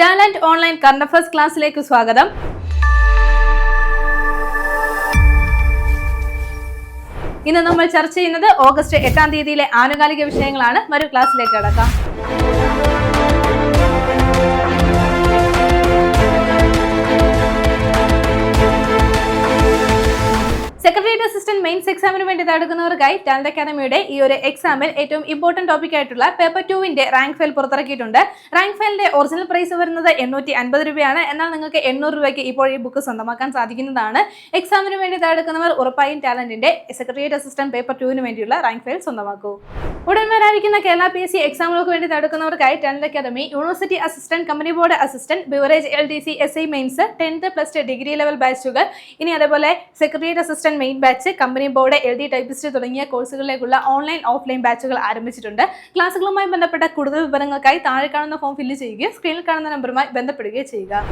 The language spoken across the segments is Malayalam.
ടാലന്റ് ഓൺലൈൻ കറണ്ട് അഫയേഴ്സ് ക്ലാസ്സിലേക്ക് സ്വാഗതം. ഇന്ന് നമ്മൾ ചർച്ച ചെയ്യുന്നത് ഓഗസ്റ്റ് എട്ടാം തീയതിയിലെ ആനുകാലിക വിഷയങ്ങളാണ്. മറ്റൊരു ക്ലാസ്സിലേക്ക് കടക്കാം. സെക്രട്ടേറിയറ്റ് അസിസ്റ്റന്റ് മെയിൻസ് എക്സാമിന് വേണ്ടി തടുക്കുന്നവർക്കായി ടാലന്റ് അക്കാദമിയുടെ ഈ ഒരു എക്സാമിൽ ഏറ്റവും ഇമ്പോർട്ടന്റ് ടോപ്പിക് ആയിട്ടുള്ള പേപ്പർ ടുവിന്റെ റാങ്ക് ഫയൽ പുറത്തിറക്കിയിട്ടുണ്ട്. റാങ്ക് ഫയലിന്റെ ഒറിജിനൽ പ്രൈസ് വരുന്നത് എണ്ണൂറ്റി അൻപത് രൂപയാണ്. എന്നാൽ നിങ്ങൾക്ക് എണ്ണൂറ് രൂപയ്ക്ക് ഇപ്പോൾ ഈ ബുക്ക് സ്വന്തമാക്കാൻ സാധിക്കുന്നതാണ്. എക്സാമിന് വേണ്ടി തടുക്കുന്നവർ ഉറപ്പായും ടാലന്റിന്റെ സെക്രട്ടേറിയറ്റ് അസിസ്റ്റന്റ് പേപ്പർ ടുവിന് വേണ്ടിയുള്ള റാങ്ക് ഫയൽ സ്വന്തമാക്കൂ. ഉടൻ വരാനിരിക്കുന്ന കേരള പി എസ് സി എക്സാമുകൾക്ക് വേണ്ടി തടുക്കുന്നവർക്കായി talent academy university assistant company board assistant beverage L D C S I mains tenth plus two degree level ബാച്ചുകൾ ഇനി അതേപോലെ secretariat assistant main batch company board L D typist തുടങ്ങിയ കോഴ്സുകളിലേക്കുള്ള ഓൺലൈൻ ഓഫ്ലൈൻ ബാച്ചുകൾ ആരംഭിച്ചിട്ടുണ്ട്. ക്ലാസുകളുമായി ബന്ധപ്പെട്ട കൂടുതൽ വിവരങ്ങൾക്കായി താഴെ കാണുന്ന ഫോം ഫില്ല് ചെയ്യുകയും സ്ക്രീനിൽ കാണുന്ന നമ്പറുമായി ബന്ധപ്പെടുകയും ചെയ്യുക.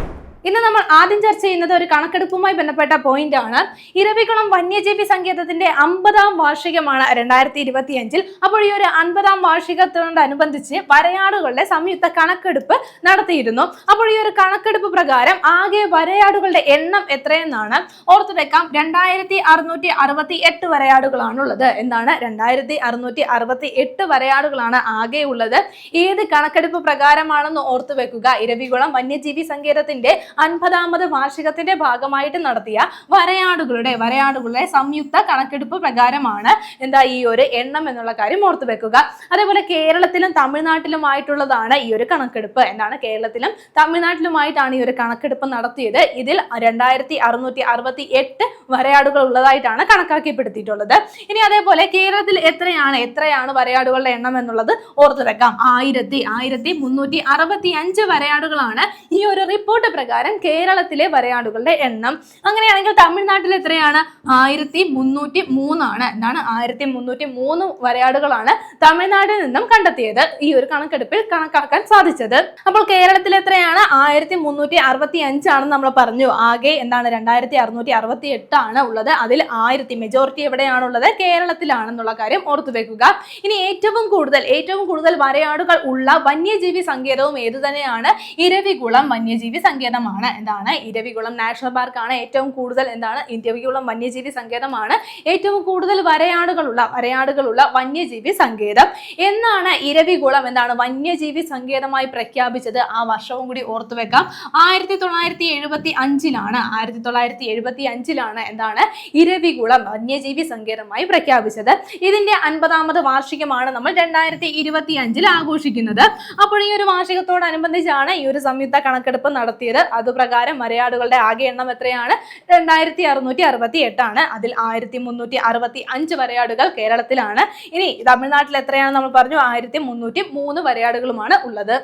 ഇന്ന് നമ്മൾ ആദ്യം ചർച്ച ചെയ്യുന്നത് ഒരു കണക്കെടുപ്പുമായി ബന്ധപ്പെട്ട പോയിന്റ് ആണ്. ഇരവികുളം വന്യജീവി സങ്കേതത്തിന്റെ അമ്പതാം വാർഷികമാണ് രണ്ടായിരത്തി ഇരുപത്തി അഞ്ചിൽ അപ്പോൾ ഈ ഒരു അൻപതാം വാർഷികത്തോടനുബന്ധിച്ച് വരയാടുകളുടെ സംയുക്ത കണക്കെടുപ്പ് നടത്തിയിരുന്നു. അപ്പോൾ ഈ ഒരു കണക്കെടുപ്പ് പ്രകാരം ആകെ വരയാടുകളുടെ എണ്ണം എത്രയെന്നാണ് ഓർത്തു വെക്കാം രണ്ടായിരത്തി അറുന്നൂറ്റി അറുപത്തി എട്ട് വരയാടുകളാണുള്ളത്. എന്താണ്? രണ്ടായിരത്തി അറുന്നൂറ്റി അറുപത്തി എട്ട് വരയാടുകളാണ് ആകെ ഉള്ളത്. ഏത് കണക്കെടുപ്പ് പ്രകാരമാണെന്ന് ഓർത്തു വെക്കുക ഇരവികുളം വന്യജീവി സങ്കേതത്തിന്റെ അൻപതാമത് വാർഷികത്തിന്റെ ഭാഗമായിട്ട് നടത്തിയ വരയാടുകളുടെ വരയാടുകളുടെ സംയുക്ത കണക്കെടുപ്പ് പ്രകാരമാണ് എന്താ ഈ ഒരു എണ്ണം എന്നുള്ള കാര്യം ഓർത്തു വെക്കുക. അതേപോലെ കേരളത്തിലും തമിഴ്നാട്ടിലുമായിട്ടുള്ളതാണ് ഈ ഒരു കണക്കെടുപ്പ്. എന്താണ് കേരളത്തിലും തമിഴ്നാട്ടിലുമായിട്ടാണ് ഈ ഒരു കണക്കെടുപ്പ് നടത്തിയത്. ഇതിൽ രണ്ടായിരത്തി അറുന്നൂറ്റി അറുപത്തി എട്ട് വരയാടുകൾ ഉള്ളതായിട്ടാണ് കണക്കാക്കിപ്പെടുത്തിയിട്ടുള്ളത്. ഇനി അതേപോലെ കേരളത്തിൽ എത്രയാണ് എത്രയാണ് വരയാടുകളുടെ എണ്ണം എന്നുള്ളത് ഓർത്തു വെക്കാം. ആയിരത്തി ആയിരത്തി മുന്നൂറ്റി അറുപത്തി അഞ്ച് വരയാടുകളാണ് ഈ ഒരു റിപ്പോർട്ട് പ്രകാരം കേരളത്തിലെ വരയാടുകളുടെ എണ്ണം. അങ്ങനെയാണെങ്കിൽ തമിഴ്നാട്ടിൽ എത്രയാണ്? ആയിരത്തി മുന്നൂറ്റി മൂന്നാണ്. എന്താണ്? ആയിരത്തി മുന്നൂറ്റി മൂന്ന് വരയാടുകളാണ് തമിഴ്നാട്ടിൽ നിന്നും കണ്ടെത്തിയത്. ഈ ഒരു കണക്കെടുപ്പിൽ കണക്കാക്കാൻ സാധിച്ചത്. അപ്പോൾ കേരളത്തിൽ എത്രയാണ്? ആയിരത്തി മുന്നൂറ്റി അറുപത്തി അഞ്ചാണെന്ന് നമ്മൾ പറഞ്ഞു. ആകെ എന്താണ്? രണ്ടായിരത്തി അറുന്നൂറ്റി അറുപത്തി എട്ടാണ് ഉള്ളത്. അതിൽ ആയിരത്തി മെജോറിറ്റി എവിടെയാണുള്ളത് കേരളത്തിലാണെന്നുള്ള കാര്യം ഓർത്തു വെക്കുക. ഇനി ഏറ്റവും കൂടുതൽ ഏറ്റവും കൂടുതൽ വരയാടുകൾ ഉള്ള വന്യജീവി സങ്കേതവും ഏതു തന്നെയാണ് ഇരവികുളം വന്യജീവി സങ്കേതമാണ്. എന്താണ്? ഇരവികുളം നാഷണൽ പാർക്കാണ് ഏറ്റവും കൂടുതൽ എന്താണ്? ഇരവികുളം വന്യജീവി സങ്കേതമാണ്. ഏറ്റവും കൂടുതൽ വരയാടുകളുള്ള വരയാടുകളുള്ള വന്യജീവി സങ്കേതം. എന്നാണ് ഇരവികുളം എന്താണ്? വന്യജീവി സങ്കേതമായി പ്രഖ്യാപിച്ചത്. ആ വർഷവും കൂടി ഓർത്തു വെക്കാം. ആയിരത്തി തൊള്ളായിരത്തി എഴുപത്തി അഞ്ചിലാണ് ആയിരത്തി തൊള്ളായിരത്തി എഴുപത്തി അഞ്ചിലാണ് എന്താണ്? ഇരവികുളം വന്യജീവി സങ്കേതമായി പ്രഖ്യാപിച്ചത്. ഇതിന്റെ അൻപതാമത് വാർഷികമാണ് നമ്മൾ രണ്ടായിരത്തി ഇരുപത്തി അഞ്ചിൽ ആഘോഷിക്കുന്നത്. അപ്പോൾ ഈ ഒരു വാർഷികത്തോടനുബന്ധിച്ചാണ് ഈ ഒരു സംയുക്ത കണക്കെടുപ്പ് നടത്തിയത്. അതുപ്രകാരം മലയാടുകളുടെ ആകെ എണ്ണം എത്രയാണ്? രണ്ടായിരത്തി അറുന്നൂറ്റി അറുപത്തി എട്ടാണ് അതിൽ ആയിരത്തി മുന്നൂറ്റി അറുപത്തി അഞ്ച് വരയാടുകൾ കേരളത്തിലാണ്. ഇനി തമിഴ്നാട്ടിൽ എത്രയാണ് നമ്മൾ പറഞ്ഞു? ആയിരത്തി മുന്നൂറ്റി മൂന്ന് വരയാടുകളുമാണ് ഉള്ളത്.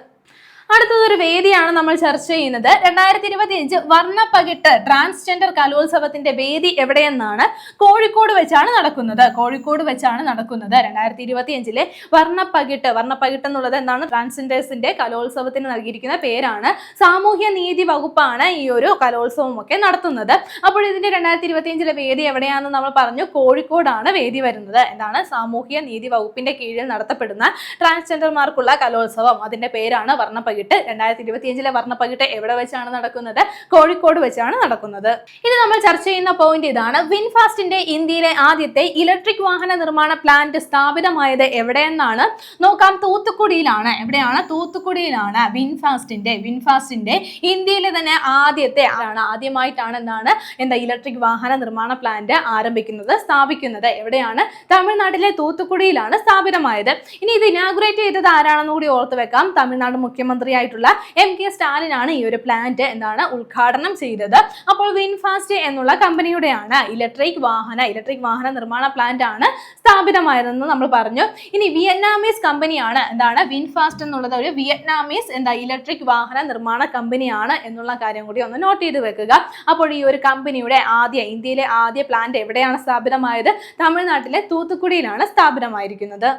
അടുത്തതൊരു വേദിയാണ് നമ്മൾ ചർച്ച ചെയ്യുന്നത്. രണ്ടായിരത്തി ഇരുപത്തി അഞ്ച് വർണപ്പകിട്ട് ട്രാൻസ്ജെൻഡർ കലോത്സവത്തിന്റെ വേദി എവിടെയെന്നാണ് കോഴിക്കോട് വെച്ചാണ് നടക്കുന്നത്. കോഴിക്കോട് വെച്ചാണ് നടക്കുന്നത്. രണ്ടായിരത്തി ഇരുപത്തി അഞ്ചിലെ വർണപ്പകിട്ട് വർണപ്പകിട്ട് എന്നുള്ളത് എന്താണ്? ട്രാൻസ്ജെൻഡേഴ്സിന്റെ കലോത്സവത്തിന് നൽകിയിരിക്കുന്ന പേരാണ്. സാമൂഹ്യ നീതി വകുപ്പാണ് ഈ ഒരു കലോത്സവം ഒക്കെ നടത്തുന്നത്. അപ്പോൾ ഇതിന്റെ രണ്ടായിരത്തി ഇരുപത്തി അഞ്ചിലെ വേദി എവിടെയാണെന്ന് നമ്മൾ പറഞ്ഞു. കോഴിക്കോടാണ് വേദി വരുന്നത്. എന്താണ്? സാമൂഹ്യ നീതി വകുപ്പിന്റെ കീഴിൽ നടത്തപ്പെടുന്ന ട്രാൻസ്ജെൻഡർമാർക്കുള്ള കലോത്സവം. അതിന്റെ പേരാണ് വർണപ്പകിട്ട് രണ്ടായിരത്തി ഇരുപത്തി അഞ്ചിലെ വർണപ്പകിട്ട് എവിടെ വെച്ചാണ് നടക്കുന്നത്? കോഴിക്കോട് വെച്ചാണ് നടക്കുന്നത്. ഇനി നമ്മൾ ചർച്ച ചെയ്യുന്ന പോയിന്റ് ഇതാണ്. വിൻഫാസ്റ്റിന്റെ ഇന്ത്യയിലെ ആദ്യത്തെ ഇലക്ട്രിക് വാഹന നിർമ്മാണ പ്ലാന്റ് സ്ഥാപിതമായത് എവിടെയെന്നാണ്? നോക്കാം. തൂത്തുക്കുടിയിലാണ്. എവിടെയാണ്? തൂത്തുക്കുടിയിലാണ് വിൻഫാസ്റ്റിന്റെ വിൻഫാസ്റ്റിന്റെ ഇന്ത്യയിലെ തന്നെ ആദ്യത്തെ ആണ്. ആദ്യമായിട്ടാണ് എന്താണ്? എന്താ ഇലക്ട്രിക് വാഹന നിർമ്മാണ പ്ലാന്റ് ആരംഭിക്കുന്നത് സ്ഥാപിക്കുന്നത്. എവിടെയാണ്? തമിഴ്നാട്ടിലെ തൂത്തുക്കുടിയിലാണ് സ്ഥാപിതമായത്. ഇനി ഇത് ഇനാഗുറേറ്റ് ചെയ്തത് ആരാണെന്ന് കൂടി ഓർത്ത് വെക്കാം. തമിഴ്നാട് മുഖ്യമന്ത്രിയായിട്ടുള്ള എം കെ സ്റ്റാലിനാണ് ഈ ഒരു പ്ലാന്റ് എന്താണ് ഉദ്ഘാടനം ചെയ്തത്. അപ്പോൾ വിൻഫാസ്റ്റ് എന്നുള്ള കമ്പനിയുടെയാണ് ഇലക്ട്രിക് വാഹന ഇലക്ട്രിക് വാഹന നിർമ്മാണ പ്ലാന്റ് ആണ് സ്ഥാപിതമായതെന്ന് നമ്മൾ പറഞ്ഞു. ഇനി വിയറ്റ്നാമീസ് കമ്പനിയാണ് എന്താണ് വിൻഫാസ്റ്റ് എന്നുള്ളത്. ഒരു വിയറ്റ്നാമീസ് എന്താ ഇലക്ട്രിക് വാഹന നിർമ്മാണ കമ്പനിയാണ് എന്നുള്ള കാര്യം കൂടി ഒന്ന് നോട്ട് ചെയ്ത് വെക്കുക. അപ്പോൾ ഈ ഒരു കമ്പനിയുടെ ആദ്യ ഇന്ത്യയിലെ ആദ്യ പ്ലാന്റ് എവിടെയാണ് സ്ഥാപിതമായത്? തമിഴ്നാട്ടിലെ തൂത്തുക്കുടിയിലാണ് സ്ഥാപിതമായിരിക്കുന്നത്.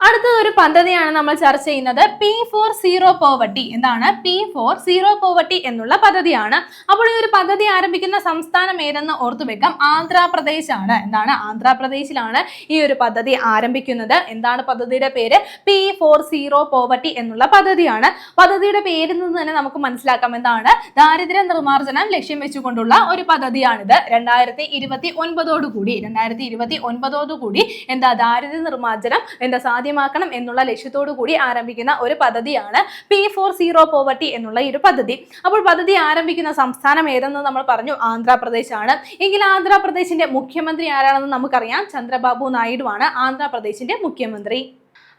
അടുത്തത് ഒരു പദ്ധതിയാണ് നമ്മൾ ചർച്ച ചെയ്യുന്നത് പി ഫോർ സീറോ പോവർട്ടി എന്താണ്? പി ഫോർ സീറോ പോവർട്ടി എന്നുള്ള പദ്ധതിയാണ്. അപ്പോൾ ഈ ഒരു പദ്ധതി ആരംഭിക്കുന്ന സംസ്ഥാനം ഏതെന്ന് ഓർത്തു വെക്കാം. ആന്ധ്രാപ്രദേശ് ആണ് എന്താണ്? ആന്ധ്രാപ്രദേശിലാണ് ഈ ഒരു പദ്ധതി ആരംഭിക്കുന്നത്. എന്താണ് പദ്ധതിയുടെ പേര്? പി ഫോർ സീറോ പോവർട്ടി എന്നുള്ള പദ്ധതിയാണ്. പദ്ധതിയുടെ പേരിൽ നിന്ന് തന്നെ നമുക്ക് മനസ്സിലാക്കാം എന്താണ്? ദാരിദ്ര്യ നിർമ്മാർജനം ലക്ഷ്യം വെച്ചുകൊണ്ടുള്ള ഒരു പദ്ധതിയാണിത്. രണ്ടായിരത്തി ഇരുപത്തി ഒൻപതോടുകൂടി രണ്ടായിരത്തി ഇരുപത്തി ഒൻപതോടുകൂടി എന്താ ദാരിദ്ര്യ നിർമ്മാർജനം എന്താ സാധ്യമാക്കണം എന്നുള്ള ലക്ഷ്യത്തോടു കൂടി ആരംഭിക്കുന്ന ഒരു പദ്ധതിയാണ് പി ഫോർ സീറോ പോവർട്ടി എന്നുള്ള ഈ ഒരു പദ്ധതി. അപ്പോൾ പദ്ധതി ആരംഭിക്കുന്ന സംസ്ഥാനം ഏതെന്ന് നമ്മൾ പറഞ്ഞു? ആന്ധ്രാപ്രദേശ് ആണ് എങ്കിൽ ആന്ധ്രാപ്രദേശിന്റെ മുഖ്യമന്ത്രി ആരാണെന്ന് നമുക്കറിയാം? ചന്ദ്രബാബു നായിഡു ആണ് ആന്ധ്രാപ്രദേശിന്റെ മുഖ്യമന്ത്രി.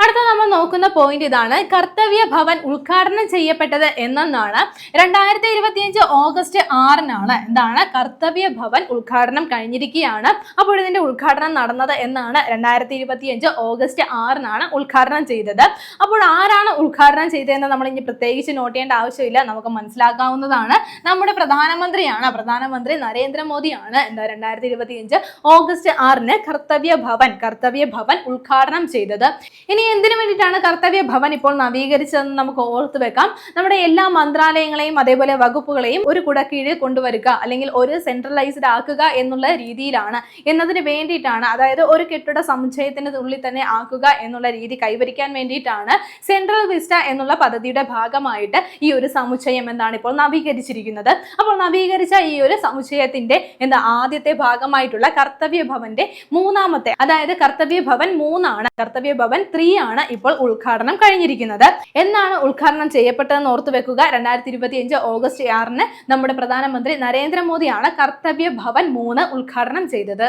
അടുത്ത നമ്മൾ നോക്കുന്ന പോയിന്റ് ഇതാണ്. കർത്തവ്യ ഭവൻ ഉദ്ഘാടനം ചെയ്യപ്പെട്ടത് എന്നാണ് രണ്ടായിരത്തി ഇരുപത്തിയഞ്ച് ഓഗസ്റ്റ് ആറിനാണ് എന്താണ്? കർത്തവ്യ ഭവൻ ഉദ്ഘാടനം കഴിഞ്ഞിരിക്കുകയാണ്. അപ്പോൾ ഇതിന്റെ ഉദ്ഘാടനം നടന്നത് എന്നാണ് രണ്ടായിരത്തി ഇരുപത്തിയഞ്ച് ഓഗസ്റ്റ് ആറിനാണ് ഉദ്ഘാടനം ചെയ്തത്. അപ്പോൾ ആരാണ് ഉദ്ഘാടനം ചെയ്തതെന്ന് നമ്മൾ ഇനി പ്രത്യേകിച്ച് നോട്ട് ചെയ്യേണ്ട ആവശ്യമില്ല. നമുക്ക് മനസ്സിലാക്കാവുന്നതാണ്. നമ്മുടെ പ്രധാനമന്ത്രിയാണ്. പ്രധാനമന്ത്രി നരേന്ദ്രമോദിയാണ്. എന്താ രണ്ടായിരത്തി ഇരുപത്തിയഞ്ച് ഓഗസ്റ്റ് ആറിന് കർത്തവ്യ ഭവൻ കർത്തവ്യ ഭവൻ ഉദ്ഘാടനം ചെയ്തത്. ഇനി എന്തിനു വേണ്ടിയിട്ടാണ് കർത്തവ്യ ഭവൻ ഇപ്പോൾ നവീകരിച്ചതെന്ന് നമുക്ക് ഓർത്തു വെക്കാം. നമ്മുടെ എല്ലാ മന്ത്രാലയങ്ങളെയും അതേപോലെ വകുപ്പുകളെയും ഒരു കുടക്കീഴിൽ കൊണ്ടുവരിക അല്ലെങ്കിൽ ഒരു സെൻട്രലൈസ്ഡ് ആക്കുക എന്നുള്ള രീതിയിലാണ്. എന്നതിന് വേണ്ടിയിട്ടാണ് അതായത് ഒരു കെട്ടിട സമുച്ചയത്തിന് ഉള്ളിൽ തന്നെ ആക്കുക എന്നുള്ള രീതി കൈവരിക്കാൻ വേണ്ടിയിട്ടാണ് സെൻട്രൽ വിസ്റ്റ എന്നുള്ള പദ്ധതിയുടെ ഭാഗമായിട്ട് ഈ ഒരു സമുച്ചയം എന്താണ് ഇപ്പോൾ നവീകരിച്ചിരിക്കുന്നത്. അപ്പോൾ നവീകരിച്ച ഈ ഒരു സമുച്ചയത്തിന്റെ എന്താ ആദ്യത്തെ ഭാഗമായിട്ടുള്ള കർത്തവ്യ ഭവന്റെ മൂന്നാമത്തെ അതായത് കർത്തവ്യ ഭവൻ മൂന്നാണ്. കർത്തവ്യ ഭവൻ ത്രീ ആണ് ഇപ്പോൾ ഉദ്ഘാടനം കഴിഞ്ഞിരിക്കുന്നത്. എന്നാണ് ഉദ്ഘാടനം ചെയ്യപ്പെട്ടതെന്ന് ഓർത്തു വെക്കുക. രണ്ടായിരത്തി ഇരുപത്തിയഞ്ച് ഓഗസ്റ്റ് ആറിന് നമ്മുടെ പ്രധാനമന്ത്രി നരേന്ദ്രമോദിയാണ് കർത്തവ്യ ഭവൻ മൂന്ന് ഉദ്ഘാടനം ചെയ്തത്.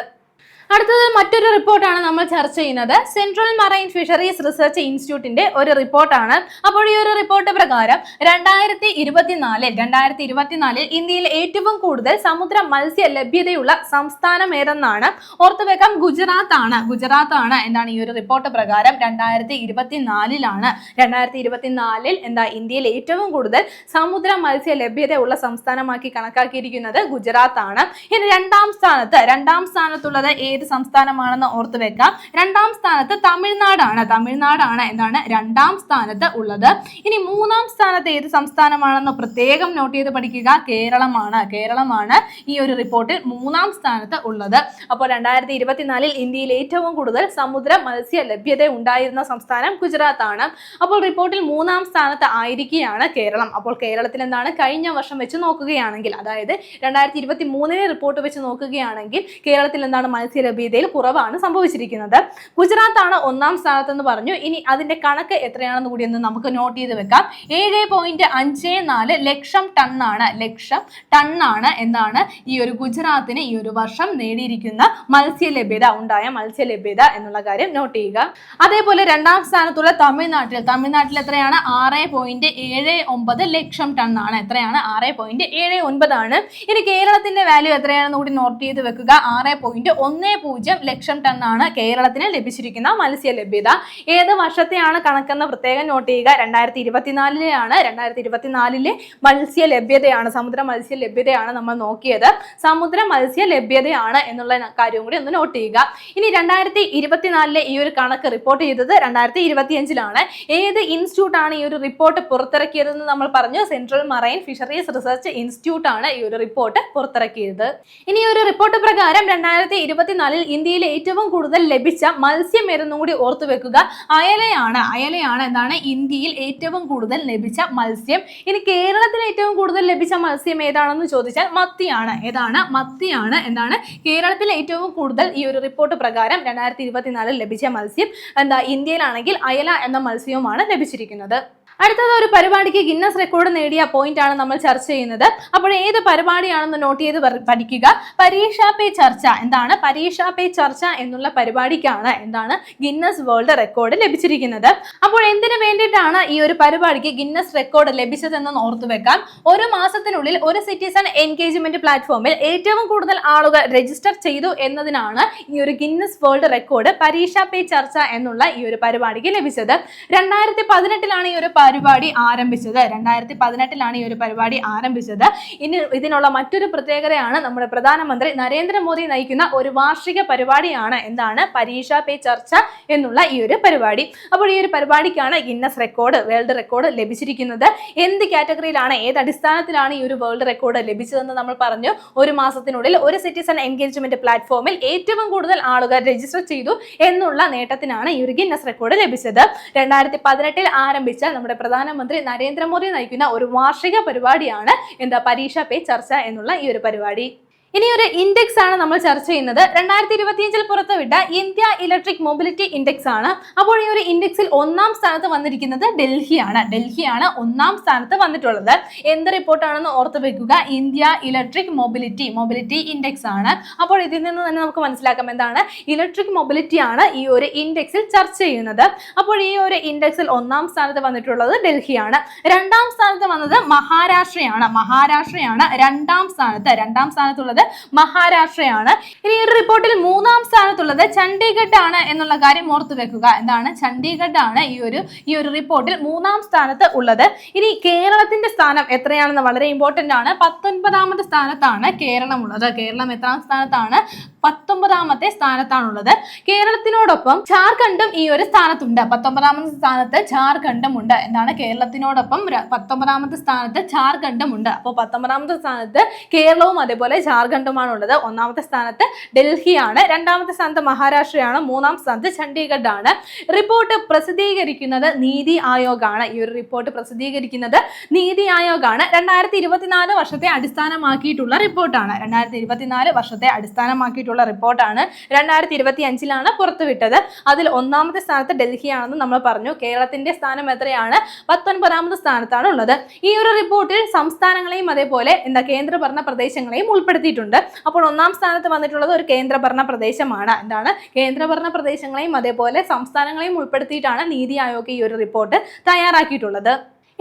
അടുത്തത് മറ്റൊരു റിപ്പോർട്ടാണ് നമ്മൾ ചർച്ച ചെയ്യുന്നത്. സെൻട്രൽ മറൈൻ ഫിഷറീസ് റിസർച്ച് ഇൻസ്റ്റിറ്റ്യൂട്ടിന്റെ ഒരു റിപ്പോർട്ടാണ്. അപ്പോൾ ഈ ഒരു റിപ്പോർട്ട് പ്രകാരം രണ്ടായിരത്തി ഇരുപത്തിനാലിൽ രണ്ടായിരത്തി ഇരുപത്തിനാലിൽ ഇന്ത്യയിൽ ഏറ്റവും കൂടുതൽ സമുദ്ര മത്സ്യ ലഭ്യതയുള്ള സംസ്ഥാനം ഏതെന്നാണ് ഓർത്തുവെക്കാം. ഗുജറാത്ത് ആണ് ഗുജറാത്ത് ആണ് എന്താണ് ഈ ഒരു റിപ്പോർട്ട് പ്രകാരം രണ്ടായിരത്തി ഇരുപത്തിനാലിലാണ് രണ്ടായിരത്തി ഇരുപത്തിനാലിൽ എന്താ ഇന്ത്യയിൽ ഏറ്റവും കൂടുതൽ സമുദ്ര മത്സ്യ ലഭ്യതയുള്ള സംസ്ഥാനമാക്കി കണക്കാക്കിയിരിക്കുന്നത് ഗുജറാത്ത് ആണ് ഇനി രണ്ടാം സ്ഥാനത്ത് രണ്ടാം സ്ഥാനത്തുള്ളത് ഏത് സംസ്ഥാനമാണെന്ന് ഓർത്ത് വെക്കാം. രണ്ടാം സ്ഥാനത്ത് തമിഴ്നാടാണ്. തമിഴ്നാടാണ് എന്താണ്? രണ്ടാം സ്ഥാനത്ത് ഉള്ളത്. ഇനി മൂന്നാം സ്ഥാനത്ത് ഏത് സംസ്ഥാനമാണെന്ന് പ്രത്യേകം നോട്ട് ചെയ്ത് പഠിക്കുക. കേരളമാണ്. കേരളമാണ് ഈ ഒരു റിപ്പോർട്ടിൽ മൂന്നാം സ്ഥാനത്ത് ഉള്ളത്. അപ്പോൾ രണ്ടായിരത്തി ഇരുപത്തിനാലിൽ ഇന്ത്യയിൽ ഏറ്റവും കൂടുതൽ സമുദ്ര മത്സ്യ ലഭ്യത ഉണ്ടായിരുന്ന സംസ്ഥാനം ഗുജറാത്ത് ആണ് അപ്പോൾ റിപ്പോർട്ടിൽ മൂന്നാം സ്ഥാനത്ത് ആയിരിക്കുകയാണ് കേരളം. അപ്പോൾ കേരളത്തിൽ എന്താണ്? കഴിഞ്ഞ വർഷം വെച്ച് നോക്കുകയാണെങ്കിൽ അതായത് രണ്ടായിരത്തി ഇരുപത്തി മൂന്നിലെ റിപ്പോർട്ട് വെച്ച് നോക്കുകയാണെങ്കിൽ കേരളത്തിൽ എന്താണ് മത്സ്യ ലഭ്യതയിൽ കുറവാണ് സംഭവിച്ചിരിക്കുന്നത്. ഗുജറാത്ത് ആണ് ഒന്നാം സ്ഥാനത്തെന്ന് പറഞ്ഞു. ഇനി അതിന്റെ കണക്ക് എത്രയാണെന്ന് കൂടി ഒന്ന് നമുക്ക് നോട്ട് ചെയ്ത് വെക്കാം. ഏഴ് പോയിന്റ് അഞ്ച് നാല് ലക്ഷം ടണ്ണാണ് ലക്ഷം ടണ്ണാണ് എന്നാണ് ഈ ഒരു ഗുജറാത്തിന് ഈ ഒരു വർഷം നേടിയിരിക്കുന്ന മത്സ്യ ലഭ്യത ഉണ്ടായ മത്സ്യ ലഭ്യത എന്നുള്ള കാര്യം നോട്ട് ചെയ്യുക. അതേപോലെ രണ്ടാം സ്ഥാനത്തുള്ള തമിഴ്നാട്ടിൽ തമിഴ്നാട്ടിൽ എത്രയാണ്? ആറ് പോയിന്റ് ഏഴ് ഒമ്പത് ലക്ഷം ടണ്ണാണ്. എത്രയാണ്? ആറ് പോയിന്റ് ഏഴ് ഒൻപതാണ് ഇനി കേരളത്തിന്റെ വാല്യൂ എത്രയാണെന്ന് കൂടി നോട്ട് ചെയ്ത് വെക്കുക. ആറ് പോയിന്റ് ഒന്ന് പൂജ്യം ലക്ഷം ടൺ ആണ് കേരളത്തിന് ലഭിച്ചിരിക്കുന്ന മത്സ്യ ലഭ്യത. ഏത് വർഷത്തെയാണ് കണക്കെന്ന് പ്രത്യേകം നോട്ട് ചെയ്യുക? രണ്ടായിരത്തി ഇരുപത്തിനാലിലെയാണ് രണ്ടായിരത്തി ഇരുപത്തിനാലിലെ മത്സ്യ ലഭ്യതയാണ് സമുദ്ര മത്സ്യ ലഭ്യതയാണ് നമ്മൾ നോക്കിയത്. സമുദ്ര മത്സ്യ ലഭ്യതയാണ് എന്നുള്ള കാര്യവും കൂടി ഒന്ന് നോട്ട് ചെയ്യുക. ഇനി രണ്ടായിരത്തി ഇരുപത്തിനാലിലെ ഈ ഒരു കണക്ക് റിപ്പോർട്ട് ചെയ്തത് രണ്ടായിരത്തി ഇരുപത്തിയഞ്ചിലാണ് ഏത് ഇൻസ്റ്റിറ്റ്യൂട്ട് ആണ് ഈ ഒരു റിപ്പോർട്ട് പുറത്തിറക്കിയതെന്ന് നമ്മൾ പറഞ്ഞു? Central marine fisheries research institute ആണ് ഈ ഒരു റിപ്പോർട്ട് പുറത്തിറക്കിയത്. ഇനി ഒരു റിപ്പോർട്ട് പ്രകാരം രണ്ടായിരത്തി ഇരുപത്തിനാലിൽ ഇന്ത്യയിൽ ഏറ്റവും കൂടുതൽ ലഭിച്ച മത്സ്യം എന്നും കൂടി ഓർത്തു വെക്കുക. അയലയാണ്. അയലയാണ് എന്താണ്? ഇന്ത്യയിൽ ഏറ്റവും കൂടുതൽ ലഭിച്ച മത്സ്യം. ഇനി കേരളത്തിൽ ഏറ്റവും കൂടുതൽ ലഭിച്ച മത്സ്യം ഏതാണെന്ന് ചോദിച്ചാൽ മത്തിയാണ്. ഏതാണ്? മത്തിയാണ്. എന്താണ്? കേരളത്തിൽ ഏറ്റവും കൂടുതൽ ഈ ഒരു റിപ്പോർട്ട് പ്രകാരം രണ്ടായിരത്തി ഇരുപത്തിനാലിൽ ലഭിച്ച മത്സ്യം എന്താ? ഇന്ത്യയിലാണെങ്കിൽ അയല എന്ന മത്സ്യവുമാണ് ലഭിച്ചിരിക്കുന്നത്. അടുത്തത് ഒരു പരിപാടിക്ക് ഗിന്നസ് റെക്കോർഡ് നേടിയ പോയിന്റ് ആണ് നമ്മൾ ചർച്ച ചെയ്യുന്നത്. അപ്പോൾ ഏത് പരിപാടിയാണെന്ന് നോട്ട് ചെയ്ത് പഠിക്കുക. പരീക്ഷാ പേ ചർച്ച. എന്താണ്? പരീക്ഷാ പേ ചർച്ച എന്നുള്ള പരിപാടിക്കാണ് എന്താണ് ഗിന്നസ് വേൾഡ് റെക്കോർഡ് ലഭിച്ചിരിക്കുന്നത്. അപ്പോൾ എന്തിനു വേണ്ടിയിട്ടാണ് ഈ ഒരു പരിപാടിക്ക് ഗിന്നസ് റെക്കോർഡ് ലഭിച്ചതെന്ന് ഓർത്തു വെക്കാം. ഒരു മാസത്തിനുള്ളിൽ ഒരു സിറ്റിസൺ എൻഗേജ്മെന്റ് പ്ലാറ്റ്ഫോമിൽ ഏറ്റവും കൂടുതൽ ആളുകൾ രജിസ്റ്റർ ചെയ്തു എന്നതിനാണ് ഈ ഒരു ഗിന്നസ് വേൾഡ് റെക്കോർഡ് പരീക്ഷാ പേ ചർച്ച എന്നുള്ള ഈ ഒരു പരിപാടിക്ക് ലഭിച്ചത്. രണ്ടായിരത്തി പതിനെട്ടിലാണ് ഈ ഒരു പരിപാടി ആരംഭിച്ചത്. രണ്ടായിരത്തി പതിനെട്ടിലാണ് ഈ ഒരു പരിപാടി ആരംഭിച്ചത്. ഇനി ഇതിനുള്ള മറ്റൊരു പ്രത്യേകതയാണ് നമ്മുടെ പ്രധാനമന്ത്രി നരേന്ദ്രമോദി നയിക്കുന്ന ഒരു വാർഷിക പരിപാടിയാണ്. എന്താണ്? പരീക്ഷ പേ ചർച്ച എന്നുള്ള ഈ ഒരു പരിപാടി. അപ്പോൾ ഈ ഒരു പരിപാടിക്കാണ് ഗിന്നസ് റെക്കോർഡ് വേൾഡ് റെക്കോർഡ് ലഭിച്ചിരിക്കുന്നത്. എന്ത് കാറ്റഗറിയിലാണ് ഏത് അടിസ്ഥാനത്തിലാണ് ഈ ഒരു വേൾഡ് റെക്കോർഡ് ലഭിച്ചതെന്ന് നമ്മൾ പറഞ്ഞു. ഒരു മാസത്തിനുള്ളിൽ ഒരു സിറ്റിസൺ എൻഗേജ്മെന്റ് പ്ലാറ്റ്ഫോമിൽ ഏറ്റവും കൂടുതൽ ആളുകൾ രജിസ്റ്റർ ചെയ്തു എന്നുള്ള നേട്ടത്തിനാണ് ഈ ഒരു ഗിന്നസ് റെക്കോർഡ് ലഭിച്ചത്. രണ്ടായിരത്തി പതിനെട്ടിൽ ആരംഭിച്ച നമ്മുടെ പ്രധാനമന്ത്രി നരേന്ദ്രമോദി നയിക്കുന്ന ഒരു വാർഷിക പരിപാടിയാണ് എന്താ പരീക്ഷ പേ ചർച്ച എന്നുള്ള ഈ ഒരു പരിപാടി. ഇനി ഒരു ഇൻഡെക്സ് ആണ് നമ്മൾ ചർച്ച ചെയ്യുന്നത്. രണ്ടായിരത്തി ഇരുപത്തിയഞ്ചിൽ പുറത്തുവിട്ട ഇന്ത്യ ഇലക്ട്രിക് മൊബിലിറ്റി ഇൻഡെക്സ് ആണ്. അപ്പോൾ ഈ ഒരു ഇൻഡെക്സിൽ ഒന്നാം സ്ഥാനത്ത് വന്നിരിക്കുന്നത് ഡൽഹിയാണ്. ഡൽഹിയാണ് ഒന്നാം സ്ഥാനത്ത് വന്നിട്ടുള്ളത്. എന്ത് റിപ്പോർട്ടാണെന്ന് ഓർത്ത് വെക്കുക. India electric mobility mobility index ആണ്. അപ്പോൾ ഇതിൽ നിന്ന് തന്നെ നമുക്ക് മനസ്സിലാക്കാം എന്താണ് ഇലക്ട്രിക് മൊബിലിറ്റി ആണ് ഈ ഒരു ഇൻഡെക്സിൽ ചർച്ച ചെയ്യുന്നത്. അപ്പോൾ ഈ ഒരു ഇൻഡെക്സിൽ ഒന്നാം സ്ഥാനത്ത് വന്നിട്ടുള്ളത് ഡൽഹിയാണ്. രണ്ടാം സ്ഥാനത്ത് വന്നത് മഹാരാഷ്ട്രയാണ്. മഹാരാഷ്ട്രയാണ് രണ്ടാം സ്ഥാനത്ത്. രണ്ടാം സ്ഥാനത്തുള്ളത് മഹാരാഷ്ട്രയാണ്. ഇനി ഒരു റിപ്പോർട്ടിൽ മൂന്നാം സ്ഥാനത്തുള്ളത് ചണ്ഡീഗഡ് ആണ് എന്നുള്ള കാര്യം ഓർത്തു വെക്കുക. എന്താണ്? ചണ്ഡീഗഡ് ആണ് ഈ ഒരു ഈ ഒരു റിപ്പോർട്ടിൽ മൂന്നാം സ്ഥാനത്ത് ഉള്ളത്. ഇനി കേരളത്തിന്റെ സ്ഥാനം എത്രയാണെന്ന് വളരെ ഇമ്പോർട്ടന്റ് ആണ്. പത്തൊൻപതാമത് സ്ഥാനത്താണ് കേരളം ഉള്ളത് കേരളം എത്രാം സ്ഥാനത്താണ്? പത്തൊമ്പതാമത്തെ സ്ഥാനത്താണുള്ളത്. കേരളത്തിനോടൊപ്പം ജാർഖണ്ഡും ഈ ഒരു സ്ഥാനത്തുണ്ട്. പത്തൊമ്പതാമത്തെ സ്ഥാനത്ത് ജാർഖണ്ഡും ഉണ്ട് എന്താണ് കേരളത്തിനോടൊപ്പം പത്തൊമ്പതാമത്തെ സ്ഥാനത്ത് ജാർഖണ്ഡും ഉണ്ട് അപ്പോൾ പത്തൊമ്പതാമത്തെ സ്ഥാനത്ത് കേരളവും അതേപോലെ ജാർഖണ്ഡുമാണ് ഉള്ളത് ഒന്നാമത്തെ സ്ഥാനത്ത് ഡൽഹിയാണ്. രണ്ടാമത്തെ സ്ഥാനത്ത് മഹാരാഷ്ട്രയാണ്. മൂന്നാം സ്ഥാനത്ത് ചണ്ഡീഗഡ് ആണ് റിപ്പോർട്ട് പ്രസിദ്ധീകരിക്കുന്നത് നീതി ആയോഗാണ്. ഈ ഒരു റിപ്പോർട്ട് പ്രസിദ്ധീകരിക്കുന്നത് നീതി ആയോഗാണ്. രണ്ടായിരത്തി ഇരുപത്തിനാല് വർഷത്തെ അടിസ്ഥാനമാക്കിയിട്ടുള്ള റിപ്പോർട്ടാണ്. രണ്ടായിരത്തി ഇരുപത്തിനാല് വർഷത്തെ അടിസ്ഥാനമാക്കിയിട്ടുള്ള റിപ്പോർട്ടാണ് രണ്ടായിരത്തി ഇരുപത്തി അഞ്ചിലാണ് പുറത്തുവിട്ടത്. അതിൽ ഒന്നാമത്തെ സ്ഥാനത്ത് ഡൽഹിയാണെന്ന് നമ്മൾ പറഞ്ഞു. കേരളത്തിന്റെ സ്ഥാനം എത്രയാണ്? പത്തൊൻപതാമത് സ്ഥാനത്താണ് ഉള്ളത്. ഈ ഒരു റിപ്പോർട്ടിൽ സംസ്ഥാനങ്ങളെയും അതേപോലെ എന്താ കേന്ദ്രഭരണ പ്രദേശങ്ങളെയും ഉൾപ്പെടുത്തിയിട്ടുണ്ട്. അപ്പോൾ ഒന്നാം സ്ഥാനത്ത് വന്നിട്ടുള്ളത് ഒരു കേന്ദ്രഭരണ പ്രദേശമാണ്. എന്താണ്? കേന്ദ്രഭരണ പ്രദേശങ്ങളെയും അതേപോലെ സംസ്ഥാനങ്ങളെയും ഉൾപ്പെടുത്തിയിട്ടാണ് നീതി ആയോഗ് ഈ ഒരു റിപ്പോർട്ട് തയ്യാറാക്കിയിട്ടുള്ളത്.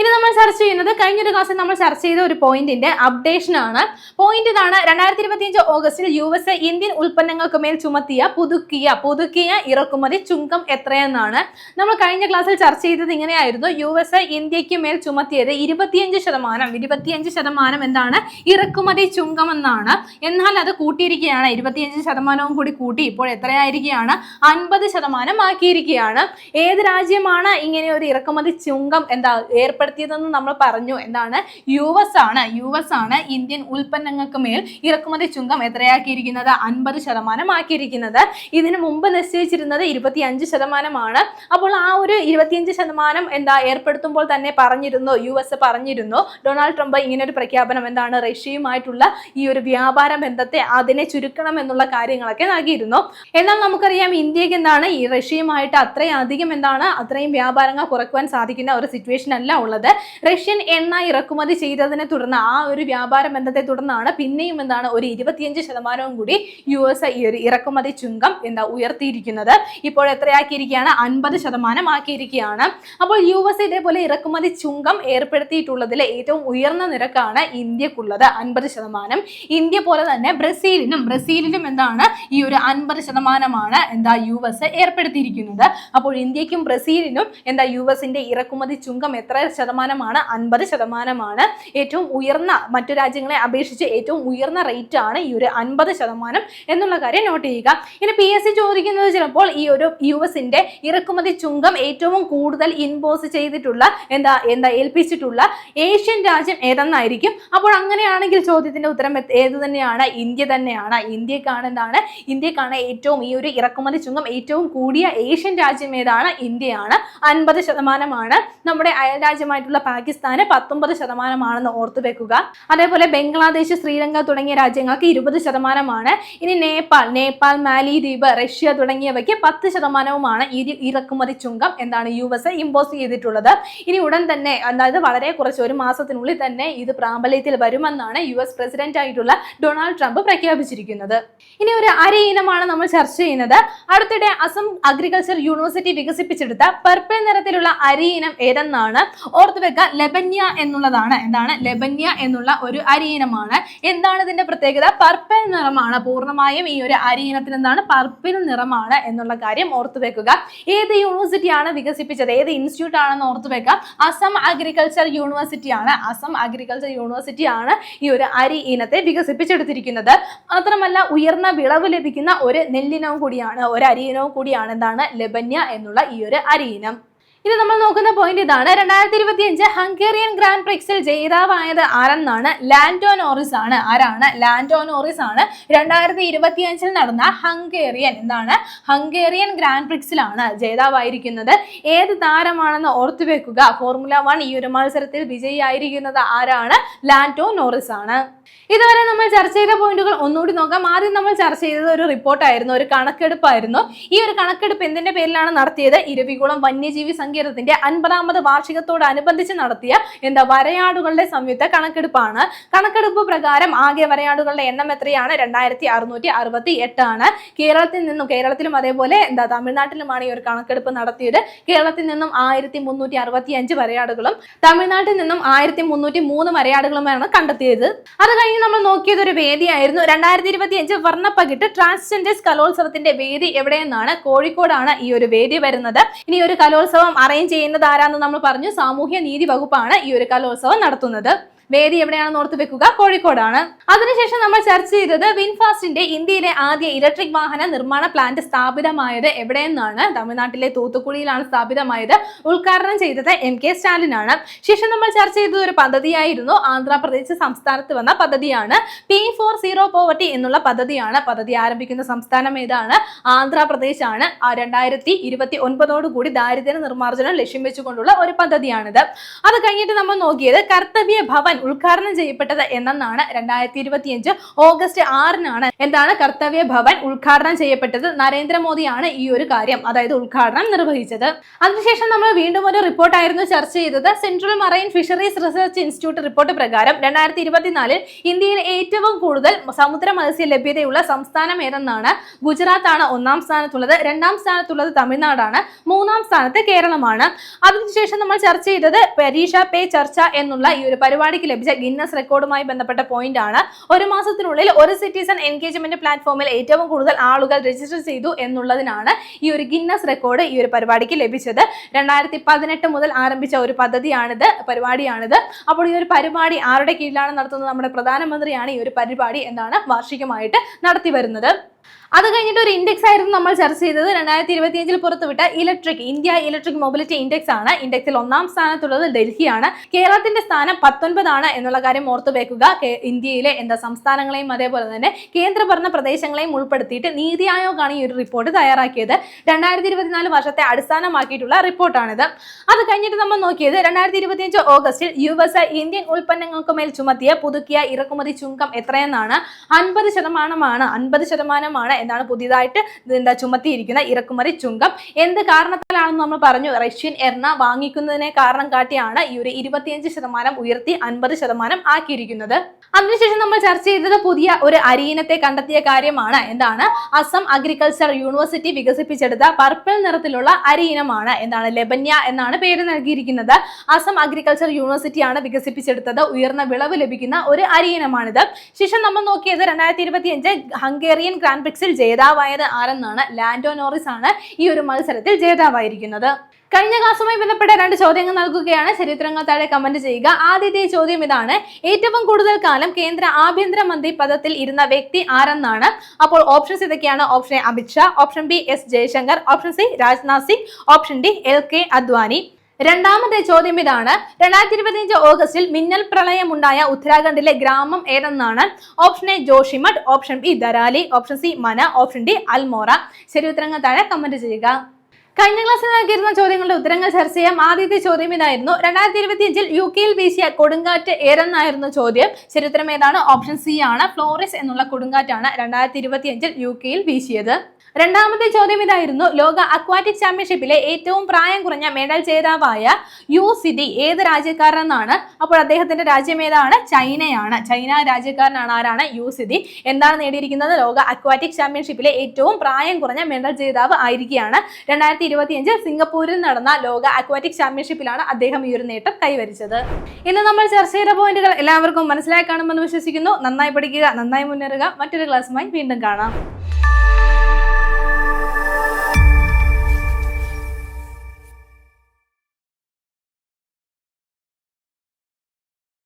ഇനി നമ്മൾ ചർച്ച ചെയ്യുന്നത് കഴിഞ്ഞൊരു ക്ലാസ്സിൽ നമ്മൾ ചർച്ച ചെയ്ത ഒരു പോയിന്റിന്റെ അപ്ഡേഷൻ ആണ്. പോയിന്റ് ഇതാണ് രണ്ടായിരത്തി ഇരുപത്തിയഞ്ച് ഓഗസ്റ്റിൽ യു എസ് എ ഇന്ത്യൻ ഉൽപ്പന്നങ്ങൾക്ക് മേൽ ചുമത്തിയ പുതുക്കിയ പുതുക്കിയ ഇറക്കുമതി ചുങ്കം എത്രയെന്നാണ്. നമ്മൾ കഴിഞ്ഞ ക്ലാസ്സിൽ ചർച്ച ചെയ്തത് ഇങ്ങനെയായിരുന്നു. യു എസ് എ ഇന്ത്യയ്ക്ക് മേൽ ചുമത്തിയത് ഇരുപത്തിയഞ്ച് ശതമാനം. ഇരുപത്തിയഞ്ച് ശതമാനം എന്താണ്? ഇറക്കുമതി ചുങ്കം എന്നാണ്. എന്നാൽ അത് കൂട്ടിയിരിക്കുകയാണ്. ഇരുപത്തിയഞ്ച് ശതമാനവും കൂടി കൂട്ടി ഇപ്പോൾ എത്രയായിരിക്കുകയാണ്? അൻപത് ശതമാനം ആക്കിയിരിക്കുകയാണ്. ഏത് രാജ്യമാണ് ഇങ്ങനെ ഒരു ഇറക്കുമതി ചുങ്കം എന്താ ഏർപ്പെടുത്തിയതെന്ന് നമ്മൾ പറഞ്ഞു. എന്താണ്? യു എസ് ആണ്. യു എസ് ആണ് ഇന്ത്യൻ ഉൽപ്പന്നങ്ങൾക്ക് മേൽ ഇറക്കുമതി ചുങ്കം എത്രയാക്കിയിരിക്കുന്നത്? അൻപത് ശതമാനം ആക്കിയിരിക്കുന്നത് ഇതിനു മുമ്പ് നിശ്ചയിച്ചിരുന്നത് ഇരുപത്തിയഞ്ച് ശതമാനമാണ്. അപ്പോൾ ആ ഒരു ഇരുപത്തിയഞ്ച് ശതമാനം എന്താ? ഏർപ്പെടുത്തുമ്പോൾ തന്നെ പറഞ്ഞിരുന്നു യു എസ് പറഞ്ഞിരുന്നു. ഡൊണാൾഡ് ട്രംപ് ഇങ്ങനെ ഒരു പ്രഖ്യാപനം എന്താണ്? റഷ്യയുമായിട്ടുള്ള ഈ ഒരു വ്യാപാര ബന്ധത്തെ അതിനെ ചുരുക്കണം എന്നുള്ള കാര്യങ്ങളൊക്കെ നൽകിയിരുന്നു. എന്നാൽ നമുക്കറിയാം ഇന്ത്യയ്ക്ക് എന്താണ്? ഈ റഷ്യയുമായിട്ട് അത്രയും അധികം എന്താണ്? അത്രയും വ്യാപാരങ്ങൾ കുറയ്ക്കുവാൻ സാധിക്കുന്ന ഒരു സിറ്റുവേഷൻ അല്ല ഉള്ളത്. റഷ്യൻ എണ്ണ ഇറക്കുമതി ചെയ്തതിനെ തുടർന്ന് ആ ഒരു വ്യാപാര ബന്ധത്തെ തുടർന്നാണ് പിന്നെയും എന്താണ് ഒരു ഇരുപത്തിയഞ്ച് ശതമാനവും കൂടി യു എസ് ഈ ഒരു ഇറക്കുമതി ചുങ്കം എന്താ ഉയർത്തിയിരിക്കുന്നത്. ഇപ്പോൾ എത്രയാക്കിയിരിക്കുകയാണ്? അൻപത് ശതമാനം ആക്കിയിരിക്കുകയാണ് അപ്പോൾ യു എസ് ഇതേപോലെ ഇറക്കുമതി ചുങ്കം ഏർപ്പെടുത്തിയിട്ടുള്ളതിൽ ഏറ്റവും ഉയർന്ന നിരക്കാണ് ഇന്ത്യക്കുള്ളത് അൻപത് ശതമാനം. ഇന്ത്യ പോലെ തന്നെ ബ്രസീലിനും ബ്രസീലിനും എന്താണ് ഈ ഒരു അൻപത് ശതമാനമാണ് എന്താ യു എസ് ഏർപ്പെടുത്തിയിരിക്കുന്നത്. അപ്പോൾ ഇന്ത്യക്കും ബ്രസീലിനും എന്താ യു എസിന്റെ ഇറക്കുമതി ചുങ്കം എത്ര ശതമാനമാണ് അൻപത് ശതമാനമാണ്. ഏറ്റവും ഉയർന്ന മറ്റു രാജ്യങ്ങളെ അപേക്ഷിച്ച് ഏറ്റവും ഉയർന്ന റേറ്റ് ആണ് ഈ ഒരു അൻപത് ശതമാനം എന്നുള്ള കാര്യം നോട്ട് ചെയ്യുക. ഇനി പി എസ് സി ചോദിക്കുന്നത് ചിലപ്പോൾ ഈ ഒരു യു എസിന്റെ ഇറക്കുമതി ചുങ്കം ഏറ്റവും കൂടുതൽ ഇൻപോസ് ചെയ്തിട്ടുള്ള എന്താ എന്താ ഏൽപ്പിച്ചിട്ടുള്ള ഏഷ്യൻ രാജ്യം ഏതെന്നായിരിക്കും? അപ്പോൾ അങ്ങനെയാണെങ്കിൽ ചോദ്യത്തിന്റെ ഉത്തരം ഏത് തന്നെയാണ്? ഇന്ത്യ തന്നെയാണ്. ഇന്ത്യക്കാണ് എന്താണ്? ഇന്ത്യക്കാണ് ഏറ്റവും ഈ ഒരു ഇറക്കുമതി ചുങ്കം ഏറ്റവും കൂടിയ ഏഷ്യൻ രാജ്യം ഏതാണ്? ഇന്ത്യയാണ്. അൻപത് ശതമാനമാണ്. നമ്മുടെ അയൽ രാജ്യമായിട്ടുള്ള പാകിസ്ഥാന് പത്തൊമ്പത് ശതമാനമാണെന്ന് ഓർത്തു വെക്കുക. അതേപോലെ ബംഗ്ലാദേശ് ശ്രീലങ്ക തുടങ്ങിയ രാജ്യങ്ങൾക്ക് ഇരുപത് ശതമാനമാണ്. ഇനി നേപ്പാൾ നേപ്പാൾ മാലിദ്വീപ് റഷ്യ തുടങ്ങിയവയ്ക്ക് പത്ത് ശതമാനവുമാണ് ഒരു ഇറക്കുമതി ചുങ്കം എന്താണ് യു എസ് ഇമ്പോസ് ചെയ്തിട്ടുള്ളത്. ഇനി ഉടൻ തന്നെ അതായത് വളരെ കുറച്ച് ഒരു മാസത്തിനുള്ളിൽ തന്നെ ഇത് പ്രാബല്യത്തിൽ വരുമെന്നാണ് യു എസ് പ്രസിഡന്റ് ആയിട്ടുള്ള ഡൊണാൾഡ് ട്രംപ് പ്രഖ്യാപിച്ചിരിക്കുന്നത്. ഇനി ഒരു അരി ഇനമാണ് നമ്മൾ ചർച്ച ചെയ്യുന്നത്. അടുത്തിടെ അസം അഗ്രികൾച്ചർ യൂണിവേഴ്സിറ്റി വികസിപ്പിച്ചെടുത്ത പർപ്പിൾ നിറത്തിലുള്ള അരി ഇനം ഏതെന്നാണ് ഓർത്ത് വെക്കുക ലെബന്യ എന്നുള്ളതാണ്. എന്താണ്? ലെബന്യ എന്നുള്ള ഒരു അരിയിനമാണ് എന്താണ് ഇതിന്റെ പ്രത്യേകത? പർപ്പിൾ നിറമാണ്. പൂർണമായും ഈ ഒരു അരിയിനത്തിന് എന്താണ്? പർപ്പിൾ നിറമാണ് എന്നുള്ള കാര്യം ഓർത്ത് വെക്കുക. ഏത് യൂണിവേഴ്സിറ്റിയാണ് വികസിപ്പിച്ചത്? ഏത് ഇൻസ്റ്റിറ്റ്യൂട്ട് ആണെന്ന് ഓർത്ത് വെക്കുക അസം അഗ്രികൾച്ചർ യൂണിവേഴ്സിറ്റി ആണ്. അസം അഗ്രികൾച്ചർ യൂണിവേഴ്സിറ്റി ആണ് ഈ ഒരു അരി ഇനത്തെ വികസിപ്പിച്ചെടുത്തിരിക്കുന്നത്. മാത്രമല്ല ഉയർന്ന വിളവ് ലഭിക്കുന്ന ഒരു നെല്ലിനവും കൂടിയാണ് ഒരു അരിയിനവും കൂടിയാണ് എന്താണ്? ലെബന്യ എന്നുള്ള ഈ ഒരു അരിയിനം ഇത് നമ്മൾ നോക്കുന്ന പോയിന്റ് ഇതാണ്. രണ്ടായിരത്തി ഇരുപത്തി അഞ്ച് ഹംഗേറിയൻ ഗ്രാൻഡ് പ്രിക്സിൽ ജേതാവായത് ആരെന്നാണ്? ലാൻഡോ നോറിസ് ആണ്. ആരാണ്? ലാൻഡോ നോറിസ് ആണ്. രണ്ടായിരത്തി ഇരുപത്തി അഞ്ചിൽ നടന്ന ഹംഗേറിയൻ എന്താണ്? ഹംഗേറിയൻ ഗ്രാൻഡ് പ്രിക്സിലാണ് ജേതാവായിരിക്കുന്നത്. ഏത് താരമാണെന്ന് ഓർത്തു വെക്കുക. ഫോർമുല വൺ ഈ ഒരു മത്സരത്തിൽ വിജയിയായിരിക്കുന്നത് ആരാണ്? ലാൻഡോ നോറിസ് ആണ്. ഇതുവരെ നമ്മൾ ചർച്ച ചെയ്ത പോയിന്റുകൾ ഒന്നുകൂടി നോക്കാം. ആദ്യം നമ്മൾ ചർച്ച ചെയ്തത് ഒരു റിപ്പോർട്ടായിരുന്നു ഒരു കണക്കെടുപ്പായിരുന്നു. ഈ ഒരു കണക്കെടുപ്പ് എന്തിന്റെ പേരിലാണ് നടത്തിയത്? ഇരവികുളം വന്യജീവി സങ്കേതത്തിന്റെ അൻപതാമത് വാർഷികത്തോടനുബന്ധിച്ച് നടത്തിയ എന്താ വരയാടുകളുടെ സംയുക്ത കണക്കെടുപ്പാണ്. കണക്കെടുപ്പ് പ്രകാരം ആകെ വരയാടുകളുടെ എണ്ണം എത്രയാണ്? രണ്ടായിരത്തി അറുന്നൂറ്റി അറുപത്തി എട്ടാണ് കേരളത്തിൽ നിന്നും കേരളത്തിലും അതേപോലെ എന്താ തമിഴ്നാട്ടിലുമാണ് ഈ ഒരു കണക്കെടുപ്പ് നടത്തിയത്. കേരളത്തിൽ നിന്നും ആയിരത്തി മുന്നൂറ്റി അറുപത്തി അഞ്ച് വരയാടുകളും തമിഴ്നാട്ടിൽ നിന്നും ആയിരത്തി മുന്നൂറ്റി മൂന്ന് വരയാടുകളുമാണ് കണ്ടെത്തിയത്. അത് കഴിഞ്ഞ് നമ്മൾ നോക്കിയത് ഒരു വേദിയായിരുന്നു. രണ്ടായിരത്തി ഇരുപത്തി അഞ്ച് വർണപ്പകിട്ട് ട്രാൻസ്ജെൻഡേഴ്സ് കലോത്സവത്തിന്റെ വേദി എവിടെയെന്നാണ് കോഴിക്കോടാണ് ഈ ഒരു വേദി വരുന്നത്. ഇനി ഒരു കലോത്സവം അറേഞ്ച് ചെയ്യുന്നത് ആരാന്ന് നമ്മൾ പറഞ്ഞു. സാമൂഹ്യ നീതി വകുപ്പാണ് ഈ ഒരു കലോത്സവം നടത്തുന്നത്. വേദി എവിടെയാണെന്ന് ഓർത്ത് വെക്കുക? കോഴിക്കോടാണ്. അതിനുശേഷം നമ്മൾ ചർച്ച ചെയ്തത് വിൻഫാസ്റ്റിന്റെ ഇന്ത്യയിലെ ആദ്യ ഇലക്ട്രിക് വാഹന നിർമ്മാണ പ്ലാന്റ് സ്ഥാപിതമായത് എവിടെയെന്നാണ്. തമിഴ്നാട്ടിലെ തൂത്തുക്കുടിയിലാണ് സ്ഥാപിതമായത്. ഉദ്ഘാടനം ചെയ്തത് എം കെ സ്റ്റാലിനാണ്. ശേഷം നമ്മൾ ചർച്ച ചെയ്തത് ഒരു പദ്ധതിയായിരുന്നു. ആന്ധ്രാപ്രദേശ് സംസ്ഥാനത്ത് വന്ന പദ്ധതിയാണ്. പി ഫോർ സീറോ പോവർട്ടി എന്നുള്ള പദ്ധതിയാണ്. പദ്ധതി ആരംഭിക്കുന്ന സംസ്ഥാനം ഏതാണ്? ആന്ധ്രാപ്രദേശ് ആണ് രണ്ടായിരത്തി ഇരുപത്തി ഒൻപതോടുകൂടി ദാരിദ്ര്യ നിർമ്മാർജനം ലക്ഷ്യം വെച്ചുകൊണ്ടുള്ള ഒരു പദ്ധതിയാണിത്. അത് കഴിഞ്ഞിട്ട് നമ്മൾ നോക്കിയത് കർത്തവ്യ ഭവൻ ഉദ്ഘാടനം ചെയ്യപ്പെട്ടത് എന്നാണ് രണ്ടായിരത്തി ഇരുപത്തിയഞ്ച് ഓഗസ്റ്റ് ആറിനാണ് എന്താണ് കർത്തവ്യ ഭവൻ ഉദ്ഘാടനം ചെയ്യപ്പെട്ടത്. നരേന്ദ്രമോദിയാണ് ഈ ഒരു കാര്യം അതായത് ഉദ്ഘാടനം നിർവഹിച്ചത്. അതിനുശേഷം നമ്മൾ വീണ്ടും ഒരു റിപ്പോർട്ടായിരുന്നു ചർച്ച ചെയ്തത്. Central marine fisheries research institute report പ്രകാരം രണ്ടായിരത്തി ഇരുപത്തിനാലിൽ ഇന്ത്യയിൽ ഏറ്റവും കൂടുതൽ സമുദ്ര മത്സ്യ ലഭ്യതയുള്ള സംസ്ഥാനം ഏതെന്നാണ് ഗുജറാത്ത് ആണ് ഒന്നാം സ്ഥാനത്തുള്ളത് രണ്ടാം സ്ഥാനത്തുള്ളത് തമിഴ്നാടാണ് മൂന്നാം സ്ഥാനത്ത് കേരളമാണ്. അതിനുശേഷം നമ്മൾ ചർച്ച ചെയ്തത് പരീക്ഷ പേ ചർച്ച എന്നുള്ള ഈ ഒരു പരിപാടിക്ക് ലഭിച്ച ഗിന്നസ് റെക്കോർഡുമായി ബന്ധപ്പെട്ട പോയിന്റ് ആണ്. ഒരു മാസത്തിനുള്ളിൽ ഒരു സിറ്റിസൺ എൻഗേജ്മെന്റ് പ്ലാറ്റ്ഫോമിൽ ഏറ്റവും കൂടുതൽ ആളുകൾ രജിസ്റ്റർ ചെയ്തു എന്നുള്ളതിനാണ് ഈ ഒരു ഗിന്നസ് റെക്കോർഡ് ഈ ഒരു പരിപാടിക്ക് ലഭിച്ചത്. രണ്ടായിരത്തി പതിനെട്ട് മുതൽ ആരംഭിച്ച ഒരു പദ്ധതിയാണിത് പരിപാടിയാണിത്. അപ്പോൾ ഈ ഒരു പരിപാടി ആരുടെ കീഴിലാണ് നടത്തുന്നത്? നമ്മുടെ പ്രധാനമന്ത്രിയാണ് ഈ ഒരു പരിപാടി എന്നാണ് വാർഷികമായിട്ട് നടത്തി വരുന്നത്. അത് കഴിഞ്ഞിട്ട് ഒരു ഇൻഡെക്സ് ആയിരുന്നു നമ്മൾ ചർച്ച ചെയ്തത്. രണ്ടായിരത്തി ഇരുപത്തിയഞ്ചിൽ പുറത്തുവിട്ട electric India electric mobility index ആണ്. ഇൻഡെക്സിൽ ഒന്നാം സ്ഥാനത്തുള്ളത് ഡൽഹിയാണ്. കേരളത്തിന്റെ സ്ഥാനം പത്തൊൻപതാണ് എന്നുള്ള കാര്യം ഓർത്തു വെക്കുക. ഇന്ത്യയിലെ എന്താ സംസ്ഥാനങ്ങളെയും അതേപോലെ തന്നെ കേന്ദ്രഭരണ പ്രദേശങ്ങളെയും ഉൾപ്പെടുത്തിയിട്ട് നീതി ആയോഗാണ് ഈ ഒരു റിപ്പോർട്ട് തയ്യാറാക്കിയത്. രണ്ടായിരത്തി ഇരുപത്തിനാല് വർഷത്തെ അടിസ്ഥാനമാക്കിയിട്ടുള്ള റിപ്പോർട്ടാണിത് അത് കഴിഞ്ഞിട്ട് നമ്മൾ നോക്കിയത് രണ്ടായിരത്തി ഇരുപത്തിയഞ്ച് ഓഗസ്റ്റിൽ യു എസ് ഇന്ത്യൻ ഉൽപ്പന്നങ്ങൾക്ക് മേൽ ചുമത്തിയ പുതുക്കിയ ഇറക്കുമതി ചുങ്കം എത്രയെന്നാണ്? അൻപത് ശതമാനമാണ്. അൻപത് ശതമാനമാണ് എന്നാണ് പുതിയതായിട്ട് എന്താ ചുമത്തിയിരിക്കുന്ന ഇറക്കുമതി ചുങ്കം. എന്ത് കാരണത്താലാണെന്ന് നമ്മൾ പറഞ്ഞു. റഷ്യൻ എണ്ണ വാങ്ങിക്കുന്നതിനെ കാരണം കാട്ടിയാണ് ഈ ഒരു ഇരുപത്തിയഞ്ച് ശതമാനം ഉയർത്തി അൻപത് ശതമാനം ആക്കിയിരിക്കുന്നത്. അതിനുശേഷം നമ്മൾ ചർച്ച ചെയ്തത് പുതിയ ഒരു അരിയിനത്തെ കണ്ടെത്തിയ കാര്യമാണ്. എന്താണ്? അസം അഗ്രികൾച്ചർ യൂണിവേഴ്സിറ്റി വികസിപ്പിച്ചെടുത്ത പർപ്പിൾ നിറത്തിലുള്ള അരിയിനമാണ് എന്താണ്? ലെബന്യ എന്നാണ് പേര് നൽകിയിരിക്കുന്നത്. അസം അഗ്രികൾച്ചർ യൂണിവേഴ്സിറ്റിയാണ് വികസിപ്പിച്ചെടുത്തത്. ഉയർന്ന വിളവ് ലഭിക്കുന്ന ഒരു അരിയിനമാണിത് ശേഷം നമ്മൾ നോക്കിയത് രണ്ടായിരത്തി ഇരുപത്തിയഞ്ച് ഹംഗേറിയൻ ഗ്രാൻഡ് പ്രിക്സിൽ ജേതാവായത് ആരെന്നാണ് ലാൻഡോ നോറിസ് ആണ് ഈ ഒരു മത്സരത്തിൽ ജേതാവായിരിക്കുന്നത്. കഴിഞ്ഞ ക്ലാസ്സുമായി ബന്ധപ്പെട്ട രണ്ട് ചോദ്യങ്ങൾ നൽകുകയാണ്. ചരിത്രങ്ങൾ താഴെ കമന്റ് ചെയ്യുക. ആദ്യത്തെ ചോദ്യം ഇതാണ്. ഏറ്റവും കൂടുതൽ കാലം കേന്ദ്ര ആഭ്യന്തര മന്ത്രി പദത്തിൽ ഇരുന്ന വ്യക്തി ആരെന്നാണ്? അപ്പോൾ ഓപ്ഷൻസ് ഇതൊക്കെയാണ്. Option A Amit Shah option B S Jaishankar option C Rajnath Singh option D L K Advani. രണ്ടാമത്തെ ചോദ്യം ഇതാണ്. രണ്ടായിരത്തി ഇരുപത്തിയഞ്ച് ഓഗസ്റ്റിൽ മിന്നൽ പ്രളയമുണ്ടായ ഉത്തരാഖണ്ഡിലെ ഗ്രാമം ഏതെന്നാണ്? Option A Joshimath option B Dharali option C Mana option D Almora. ശരി ഉത്തരങ്ങൾ താഴെ കമന്റ് ചെയ്യുക. കഴിഞ്ഞ ക്ലാസ്സിൽ നൽകിയിരുന്ന ചോദ്യങ്ങളുടെ ഉത്തരങ്ങൾ ചർച്ച ചെയ്യാം. ആദ്യത്തെ ചോദ്യം ഇതായിരുന്നു. രണ്ടായിരത്തി ഇരുപത്തിയഞ്ചിൽ യു കെയിൽ വീശിയ കൊടുങ്കാറ്റ് ഏതെന്നായിരുന്നു ചോദ്യം? ചരിത്രം ഏതാണ്? ഓപ്ഷൻ സി ആണ്. ഫ്ലോറിസ് എന്നുള്ള കൊടുങ്കാറ്റാണ് രണ്ടായിരത്തി ഇരുപത്തിയഞ്ചിൽ യു കെയിൽ വീശിയത്. രണ്ടാമത്തെ ചോദ്യം ഇതായിരുന്നു. ലോക അക്വാറ്റിക് ചാമ്പ്യൻഷിപ്പിലെ ഏറ്റവും പ്രായം കുറഞ്ഞ മെഡൽ ജേതാവായ യു സിദി ഏത് രാജ്യക്കാരനെന്നാണ് അപ്പോൾ അദ്ദേഹത്തിന്റെ രാജ്യം ഏതാണ്? ചൈനയാണ്. ചൈന രാജ്യക്കാരനാണ് ആരാണ്? Yu Zidi. എന്താണ് നേടിയിരിക്കുന്നത്? ലോക അക്വാറ്റിക് ചാമ്പ്യൻഷിപ്പിലെ ഏറ്റവും പ്രായം കുറഞ്ഞ മെഡൽ ജേതാവ് ആയിരിക്കുകയാണ്. രണ്ടായിരത്തി ഇരുപത്തിയഞ്ച് സിംഗപ്പൂരിൽ നടന്ന ലോക അക്വാറ്റിക് ചാമ്പ്യൻഷിപ്പിലാണ് അദ്ദേഹം ഈ ഒരു നേട്ടം കൈവരിച്ചത്. ഇന്ന് നമ്മൾ ചർച്ച ചെയ്ത പോയിന്റുകൾ എല്ലാവർക്കും മനസ്സിലായി കാണുമെന്ന് വിശ്വസിക്കുന്നു. നന്നായി പഠിക്കുക നന്നായി മുന്നേറുക. മറ്റൊരു ക്ലാസ്സുമായി വീണ്ടും കാണാം.